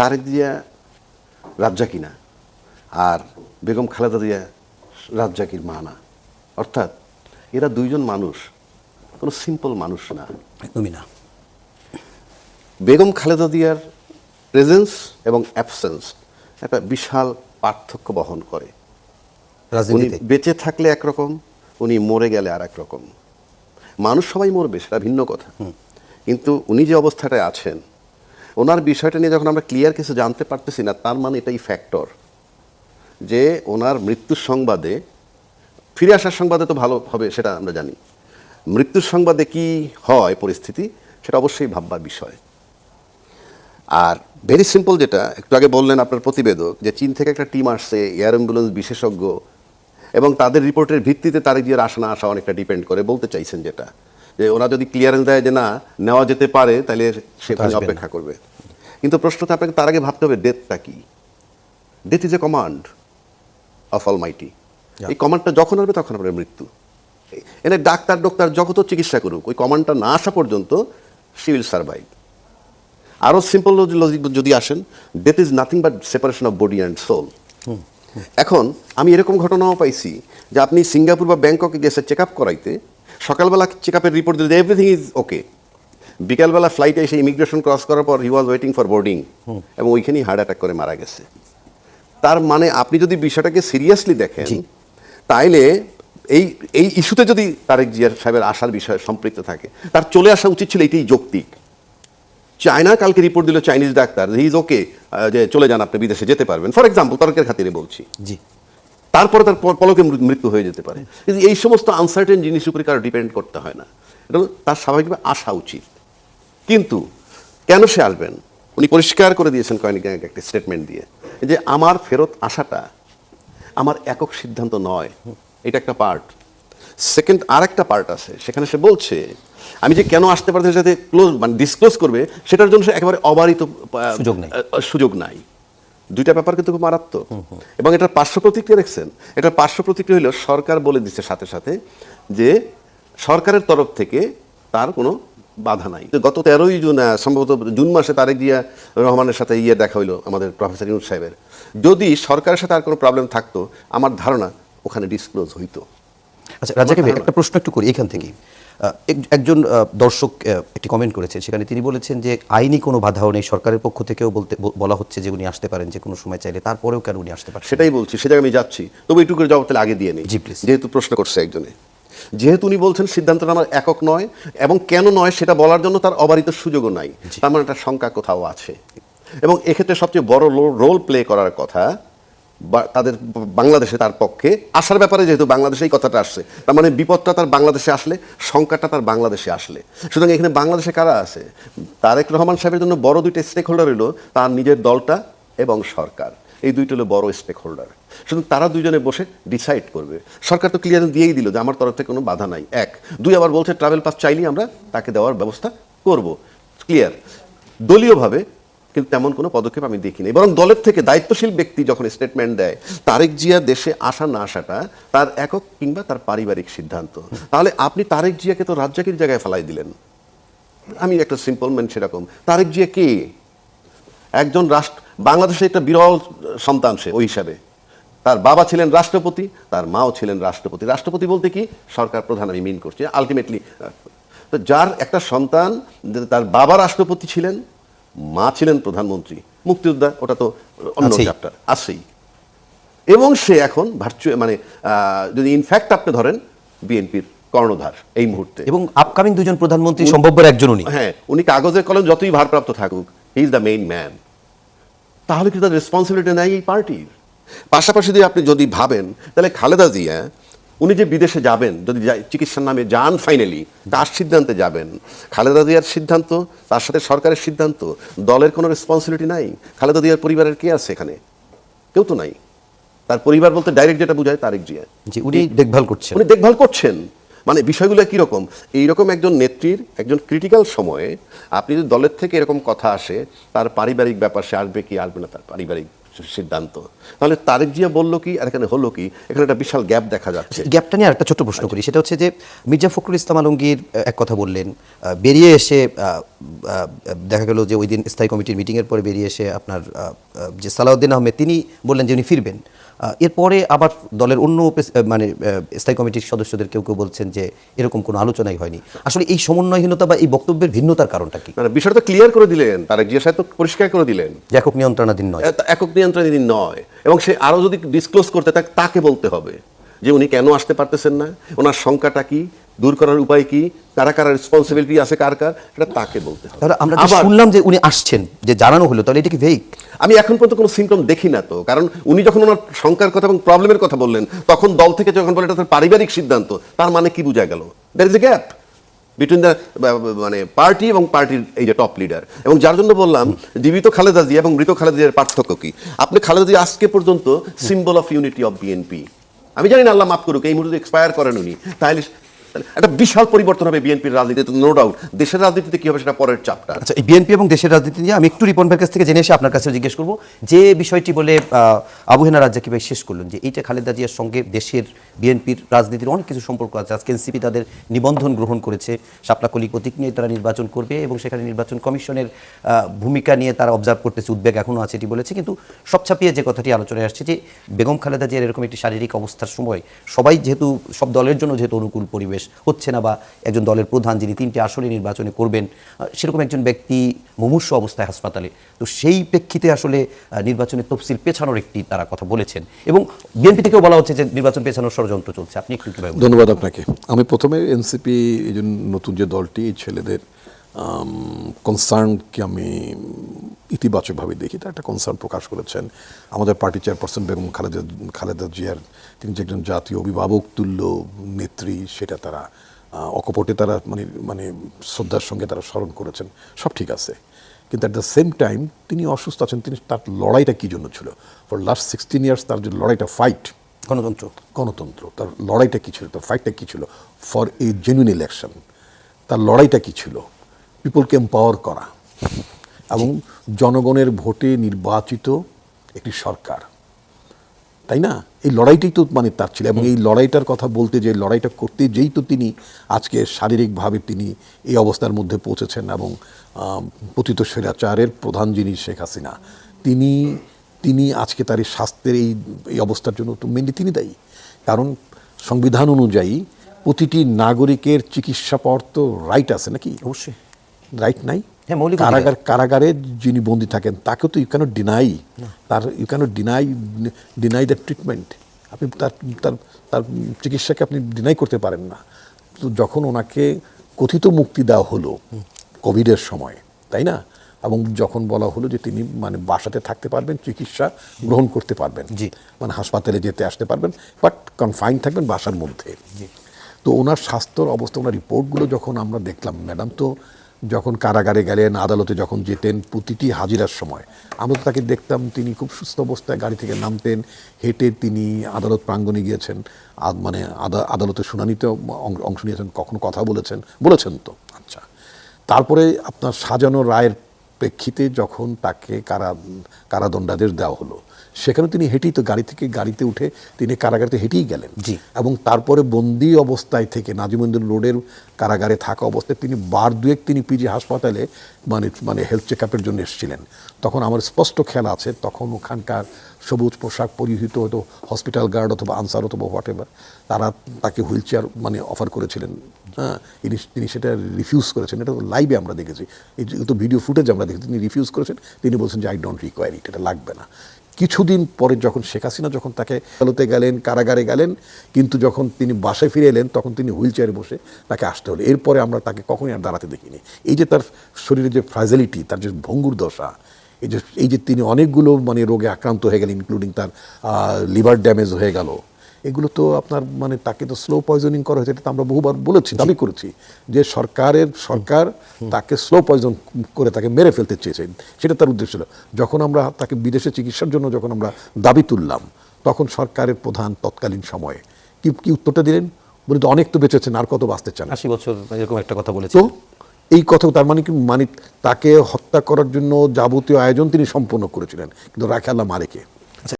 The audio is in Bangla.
তারেক জিয়া রাজ্জাকি না? আর বেগম খালেদা দিয়া রাজ্জাকির মা না? অর্থাৎ এরা দুইজন মানুষ কোনো সিম্পল মানুষ না। একদমই না। বেগম খালেদা দিয়ার প্রেজেন্স এবং অ্যাবসেন্স একটা বিশাল পার্থক্য বহন করে। উনি বেঁচে থাকলে একরকম উনি মরে গেলে আর রকম। মানুষ সবাই মরবে সেটা ভিন্ন কথা। কিন্তু উনি যে অবস্থাটায় আছেন ওনার বিষয়টা নিয়ে যখন আমরা ক্লিয়ার কিছু জানতে পারতেছি না, তার মানে এটাই ফ্যাক্টর যে ওনার মৃত্যুর সংবাদে, ফিরে আসার সংবাদে তো ভালো হবে সেটা আমরা জানি। মৃত্যুর সংবাদে কি হয় পরিস্থিতি, সেটা অবশ্যই ভাববার বিষয়। আর ভেরি সিম্পল যেটা, একটু আগে বললেন আপনার প্রতিবেদক যে চীন থেকে একটা টিম আসছে, এয়ার অ্যাম্বুলেন্স বিশেষজ্ঞ, এবং তাদের রিপোর্টের ভিত্তিতে তারিখ দিয়ে আসা না আসা অনেকটা ডিপেন্ড করে, বলতে চাইছেন যেটা। যে ওরা যদি ক্লিয়ারেন্স দেয় যে না নেওয়া যেতে পারে তাহলে সেখানে অপেক্ষা করবে। কিন্তু প্রশ্নটা আপনাকে তার আগে ভাবতে হবে ডেথটা কি? Death is a command of almighty এই কমান্ডটা যখন আসবে তখন আপনার মৃত্যু। এনে ডাক্তার ডক্টর যত চিকিৎসা করুক ওই কমান্ডটা না আসা পর্যন্ত সি উইল সার্ভাইভ আরও সিম্পল লজিক যদি আসেন death is nothing but separation of body and soul এখন আমি এরকম ঘটনাও পাইছি যে আপনি সিঙ্গাপুর বা ব্যাংককে গেছে চেক আপ করাইতে সকালবেলা চেক আপের রিপোর্ট দিলে এভরিথিং ইজ ওকে বিকালবেলা ফ্লাইটে এসে ইমিগ্রেশন ক্রস করার পর he was waiting for boarding এবং ওইখানেই হার্ট অ্যাটাক করে মারা গেছে। তার মানে আপনি যদি বিষয়টাকে সিরিয়াসলি দেখেন তাইলে এই এই ইস্যুতে যদি তারেক জিয়ার সাহেবের আসার বিষয়ে সম্পৃক্ত থাকে তার চলে আসা উচিত ছিল এটাই যৌক্তিক। চায়না কালকে রিপোর্ট দিল Chinese doctor he is okay যে চলে যান আপনি বিদেশে যেতে পারবেন। ফর এক্সাম্পল তর্কের খাতিরে বলছি। জি। তারপরে তার পলকে মৃত্যু হয়ে যেতে পারে। কিন্তু এই সমস্ত আনসার্টেন জিনিস উপরে কারও ডিপেন্ড করতে হয় না। এটা তার স্বাভাবিকভাবে আসা উচিত। কিন্তু কেন সে আসবেন? উনি পরিষ্কার করে দিয়েছেন কয়েক একটি স্টেটমেন্ট দিয়ে যে আমার ফেরত আসাটা আমার একক সিদ্ধান্ত নয়। এটা একটা পার্ট সেকেন্ড আর একটা পার্ট আছে। সেখানে সে বলছে আমি যে কেন আসতে পারছি যাতে ক্লোজ মানে ডিসক্লোজ করবে সেটার জন্য সে একেবারে অবারিত সুযোগ নেই। সুযোগ নাই। দুইটা ব্যাপার কিন্তু খুব মারাত্মক। এবং এটার পার্শ্ব প্রতিক্রিয়া দেখছেন? এটার পার্শ্ব প্রতিক্রিয়া হলো সরকার বলে দিচ্ছে সাথে সাথে যে সরকারের তরফ থেকে তার কোনো বাধা নাই। গত তেরোই জুন সম্ভবত জুন মাসে তারেক জিয়া রহমানের সাথে ইয়ে দেখা হইল আমাদের প্রফেসর ইউনুস সাহেবের। যদি সরকারের সাথে আর কোনো প্রবলেম থাকতো আমার ধারণা ওখানে ডিসক্লোজ হইতো। আচ্ছা রাজাকে একটা প্রশ্ন একটু করি এখান এক- একজন দর্শক একটি কমেন্ট করেছে সেখানে তিনি বলেছেন যে আইনি কোনো বাধাও নেই সরকারের পক্ষ থেকেও বলতে বলা হচ্ছে যে উনি আসতে পারেন যে কোনো সময় চাইলে তারপরেও কেন উনি আসতে পারেন? সেটাই বলছি সে জায়গায় আমি যাচ্ছি। তবে একটু করে জবাব তাহলে আগে দিয়ে নিই। জি, please. যেহেতু প্রশ্ন করছে একজনে। যেহেতু উনি বলছেন সিদ্ধান্তটা আমার একক নয় এবং কেন নয় সেটা বলার জন্য তার অবারিত সুযোগও নাই। তার মানে একটা শঙ্কা কোথাও আছে। এবং এক্ষেত্রে সবচেয়ে বড় রোল প্লে করার কথা তাদের বাংলাদেশে তার পক্ষে। আসার ব্যাপারে যেহেতু বাংলাদেশে এই কথাটা আসছে, তার মানে বিপদটা তার বাংলাদেশে আসলে, শঙ্কাটা তার বাংলাদেশে আসলে। সুতরাং এখানে বাংলাদেশে কারা আছে? তারেক রহমান সাহেবের জন্য বড় দুইটা স্টেক হোল্ডার হলো তার নিজের দলটা এবং সরকার। এই দুইটা হলো বড় স্টেক হোল্ডার শুধু তারা দুইজনে বসে ডিসাইড করবে। সরকার তো ক্লিয়ারেন্স দিয়েই দিল যে আমার তরফ থেকে কোনো বাধা নাই। এক। দুই, আবার বলছে ট্রাভেল পাস চাইলেই আমরা তাকে দেওয়ার ব্যবস্থা করব। ক্লিয়ার দলীয়ভাবে কিন্তু তেমন কোনো পদক্ষেপ আমি দেখিনি। বরং দলের থেকে দায়িত্বশীল ব্যক্তি যখন স্টেটমেন্ট দেয়, তারেক জিয়া দেশে আসা না আসাটা তার একক কিংবা তার পারিবারিক সিদ্ধান্ত। তাহলে আপনি তারেক জিয়াকে তো রাজ্জাকির জায়গায় ফেলাই দিলেন। আমি একটা সিম্পল ম্যান সেরকম। তারেক জিয়া কে? একজন রাষ্ট্র বাংলাদেশে একটা বিরল সন্তান সে, ওই হিসাবে। তার বাবা ছিলেন রাষ্ট্রপতি, তার মাও ছিলেন রাষ্ট্রপতি। রাষ্ট্রপতি বলতে কি? সরকার প্রধান আমি মিন করছি। আলটিমেটলি তো যার একটা সন্তান, তার বাবা রাষ্ট্রপতি ছিলেন মা ছিলেন প্রধানমন্ত্রী মুক্তিযোদ্ধা ওটা তো অন্য। চ্যাপ্টার আছেই। এবং সে এখন ভার্চুয়াল মানে যদি ইনফ্যাক্ট আপনি ধরেন বিএনপির কর্ণধার এই মুহূর্তে। এবং আপকামিং দুজন প্রধানমন্ত্রী সম্ভাব্যের একজন উনি। হ্যাঁ উনি কাগজের কলম যতই ভারপ্রাপ্ত থাকুক he is the main man তাহলে কি তার রেসপন্সিবিলিটি নাই এই পার্টির পাশাপাশি যদি আপনি যদি ভাবেন তাহলে খালেদা জিয়া উনি যে বিদেশে যাবেন যদি চিকিৎসার নামে যান ফাইনালি তার সিদ্ধান্তে যাবেন। খালেদা জিয়ার সিদ্ধান্ত তার সাথে সরকারের সিদ্ধান্ত দলের কোনো রেসপন্সিবিলিটি নাই। খালেদা জিয়ার পরিবারের কে আছে এখানে? কেউ তো নাই। তার পরিবার বলতে ডাইরেক্ট যেটা বোঝায় তারেক জিয়া। যে উনি দেখভাল করছেন। উনি দেখভাল করছেন। মানে বিষয়গুলো কীরকম? এইরকম একজন নেত্রীর একজন ক্রিটিক্যাল সময়ে আপনি যদি দলের থেকে এরকম কথা আসে তার পারিবারিক ব্যাপার সে আসবে কি আসবে না তার পারিবারিক সিদ্ধান্ত। তাহলে তারেক জিয়া বলল কি আর এখানে হলো কি? এখানে একটা বিশাল গ্যাপ দেখা যাচ্ছে। গ্যাপটা নিয়ে একটা ছোট্ট প্রশ্ন করি। সেটা হচ্ছে যে মির্জা ফখরুল ইসলাম আলমগীর এক কথা বললেন বেরিয়ে এসে দেখা গেল যে ওই দিন স্থায়ী কমিটির মিটিংয়ের পরে বেরিয়ে এসে আপনার যে সালাউদ্দিন আহমেদ তিনি বললেন যে উনি ফিরবেন। এরপরে আবার দলের অন্য মানে স্থায়ী কমিটির সদস্যদের কেউ কেউ বলছেন যে এরকম কোনো আলোচনাই হয়নি। আসলে এই সমন্বয়হীনতা বা এই বক্তব্যের ভিন্নতার কারণটা কি? মানে বিষয়টা ক্লিয়ার করে দিলেন তারেক জিয়া সাহেব তো পরিষ্কার করে দিলেন। যে একক নিয়ন্ত্রণাধীন নয়। একক নিয়ন্ত্রণাধীন নয়। এবং সে আরও যদি ডিসক্লোজ করতে তাকে তাকে বলতে হবে যে উনি কেন আসতে পারতেছেন না ওনার সংখ্যাটা কি? দূর করার উপায় কি? কারা কারা রেসপন্সিবিলিটি আছে কার কার? সেটা তাকে বলতে হবে। তাহলে আমরা আবার শুনলাম যে উনি আসছেন যে জানানো হলো তাহলে এটা কি ভেক আমি এখন পর্যন্ত কোনো সিমটম দেখি না তো। কারণ উনি যখন ওনার সংখ্যার কথা এবং প্রবলেমের কথা বললেন তখন দল থেকে যখন বলে এটা তার পারিবারিক সিদ্ধান্ত তার মানে কি বোঝা গেল? There is a gap between the মানে পার্টি এবং পার্টির এই যে টপ লিডার এবং যার জন্য বললাম জীবিত খালেদা জিয়া এবং মৃত খালেদা জিয়ার পার্থক্য কি? আপনি খালেদা জিয়া আজকে পর্যন্ত symbol of unity of BNP আমি জানি না আল্লাহ মাফ করুক এই মুহূর্তে এক্সপায়ার করেন উনি। তাহলে একটা বিশাল পরিবর্তন হবে বিএনপির রাজনীতিতে নো ডাউট দেশের রাজনীতিতে কি হবে সেটা পরের চাপটা আচ্ছা এই বিএনপি এবং দেশের রাজনীতি নিয়ে আমি একটু রিপন ভাইয়ের কাছ থেকে জেনে এসে আপনার কাছে জিজ্ঞেস করব। যে বিষয়টি বলে আহ, আবু হেনা রাজ্জাকি ভাই শেষ করলেন যে এইটা খালেদা জিয়ার সঙ্গে দেশের বিএনপির রাজনীতির অনেক কিছু সম্পর্ক আছে। আজকে এনসিপি তাদের নিবন্ধন গ্রহণ করেছে শাপলাকলি প্রতীক নিয়ে তারা নির্বাচন করবে এবং সেখানে নির্বাচন কমিশনের ভূমিকা নিয়ে তারা অবজার্ভ করতেছে উদ্বেগ এখনও আছে এটি বলেছে। কিন্তু সব ছাপিয়ে যে কথাটি আলোচনায় আসছে যে বেগম খালেদা জিয়ার এরকম একটি শারীরিক অবস্থার সময় সবাই যেহেতু সব দলের জন্য যেহেতু অনুকূল পরিবেশ হচ্ছে না বা একজন দলের প্রধান যিনি তিনটি আসনে নির্বাচনে করবেন সেরকম একজন ব্যক্তি মুমূর্ষ অবস্থায় হাসপাতালে। তো সেই প্রেক্ষিতে আসলে নির্বাচনের তফসিল পেছানোর একটি তারা কথা বলেছেন। এবং বিএনপি থেকেও বলা হচ্ছে যে নির্বাচন পেছানোর ষড়যন্ত্র চলছে। আপনি একটু ধন্যবাদ আপনাকে। আমি প্রথমে এনসিপি এই নতুন যে দলটি ছেলেদের কনসার্নকে আমি ইতিবাচকভাবে দেখি তার একটা কনসার্ন প্রকাশ করেছেন আমাদের পার্টি চেয়ারপারসন বেগম খালেদা খালেদা জিয়ার তিনি যে একজন জাতীয় অভিভাবক তুল্য নেত্রী সেটা তারা অকপটে তারা মানে মানে শ্রদ্ধার সঙ্গে তারা স্মরণ করেছেন সব ঠিক আছে। কিন্তু অ্যাট দ্য সেম টাইম তিনি অসুস্থ আছেন তিনি তার লড়াইটা কী জন্য ছিল? ফর লাস্ট সিক্সটিন ইয়ার্স তার যে লড়াইটা ফাইট গণতন্ত্র। গণতন্ত্র তার লড়াইটা কী ছিল? তার ফাইটটা কী ছিল? ফর এ জেনুইন ইলেকশন তার লড়াইটা কী ছিল? পিপলকে এম্পাওয়ার করা এবং জনগণের ভোটে নির্বাচিত একটি সরকার। তাই না? এই লড়াইটাই তো মানে তার ছিল এবং এই লড়াইটার কথা বলতে যে লড়াইটা করতে যেই তো তিনি আজকে শারীরিকভাবে তিনি এই অবস্থার মধ্যে পৌঁছেছেন এবং পতিত স্বৈরাচারের প্রধান যিনি শেখ হাসিনা তিনি তিনি আজকে তার এই স্বাস্থ্যের এই এই অবস্থার জন্য তো মেনলি তিনি দায়ী। কারণ সংবিধান অনুযায়ী প্রতিটি নাগরিকের চিকিৎসা পাওয়ার তো রাইট আছে নাকি? অবশ্যই। রাইট নাই। হ্যাঁ। কারাগার কারাগারে যিনি বন্দি থাকেন তাকে তো ইউ ক্যানট ডিনাই তার you can't deny deny the treatment আপনি তার তার তার চিকিৎসাকে আপনি ডিনাই করতে পারেন না। তো যখন ওনাকে কথিত মুক্তি দেওয়া হলো কোভিডের সময় তাই না? এবং যখন বলা হলো যে তিনি মানে বাসাতে থাকতে পারবেন চিকিৎসা গ্রহণ করতে পারবেন জি। মানে হাসপাতালে যেতে আসতে পারবেন বাট কনফাইন থাকবেন বাসার মধ্যে। তো ওনার স্বাস্থ্যর অবস্থা ওনার রিপোর্টগুলো যখন আমরা দেখলাম ম্যাডাম তো যখন কারাগারে গেলেন, আদালতে যখন যেতেন, প্রতিটি হাজিরার সময়। আমরা তাকে দেখতাম, তিনি খুব সুস্থ অবস্থায় গাড়ি থেকে নামতেন, হেঁটে তিনি আদালত প্রাঙ্গণে গিয়েছেন। মানে আদা- আদালতের শুনানিতেও অংশ নিয়েছেন, কখনো কথা বলেছেন বলেছেন তো। আচ্ছা। তারপরে আপনার সাজানো রায়ের প্রেক্ষিতে যখন তাকে কারা কারাদণ্ডাদেশ দেওয়া হলো সেখানে তিনি হেঁটেই তো গাড়ি থেকে গাড়িতে উঠে তিনি কারাগারে হেঁটেই গেলেন। জি। এবং তারপরে বন্দি অবস্থায় থেকে নাজিমুদ্দিন রোডের কারাগারে থাকা অবস্থায় তিনি বার দুয়েক তিনি পিজি হাসপাতালে মানে মানে হেলথ চেক আপের জন্য এসেছিলেন। তখন আমার স্পষ্ট খেয়াল আছে তখন ওখানকার সবুজ পোশাক পরিহিত হয়তো হসপিটাল গার্ড অথবা আনসার অথবা হোয়াট এভার তারা তাকে হুইল চেয়ার মানে অফার করেছিলেন। হ্যাঁ তিনি তিনি সেটা রিফিউজ করেছেন। এটা তো লাইভে আমরা দেখেছি। এই তো ভিডিও ফুটেজ আমরা দেখেছি। তিনি রিফিউজ করেছেন। তিনি বলছেন যে আই ডোন্ট রিকোয়ার ইট এটা লাগবে না। কিছুদিন পরে যখন শেখ হাসিনা যখন তাকে আদালতে গেলেন, কারাগারে গেলেন, কিন্তু যখন তিনি বাসায় ফিরে এলেন, তখন তিনি হুইল চেয়ারে বসে তাকে আসতে হলো। এরপরে আমরা তাকে কখনই আর দাঁড়াতে দেখিনি। এই যে তার শরীরে যে ফ্রাজিলিটি তার যে ভঙ্গুর দশা, এই যে এই যে তিনি অনেকগুলো মানে রোগে আক্রান্ত হয়ে গেলেন ইনক্লুডিং তার লিভার ড্যামেজ হয়ে গেল এগুলো তো আপনার মানে তাকে তো স্লো পয়জনিং করা হয়েছে এটা তো আমরা বহুবার বলেছি দাবি করেছি যে সরকারের সরকার তাকে স্লো পয়জন করে তাকে মেরে ফেলতে চেয়েছেন সেটা তার উদ্দেশ্য ছিল। যখন আমরা তাকে বিদেশে চিকিৎসার জন্য যখন আমরা দাবি তুললাম তখন সরকারের প্রধান তৎকালীন সময়ে কি কি উত্তরটা দিলেন? বলে তো অনেক তো বেঁচেছেন আর কত বাঁচতে চান? আশি বছর এরকম একটা কথা বলেছে তো এই কথা তার মানে কি? মানে তাকে হত্যা করার জন্য যাবতীয় আয়োজন তিনি সম্পন্ন করেছিলেন। কিন্তু রাখে আল্লাহ মারেকে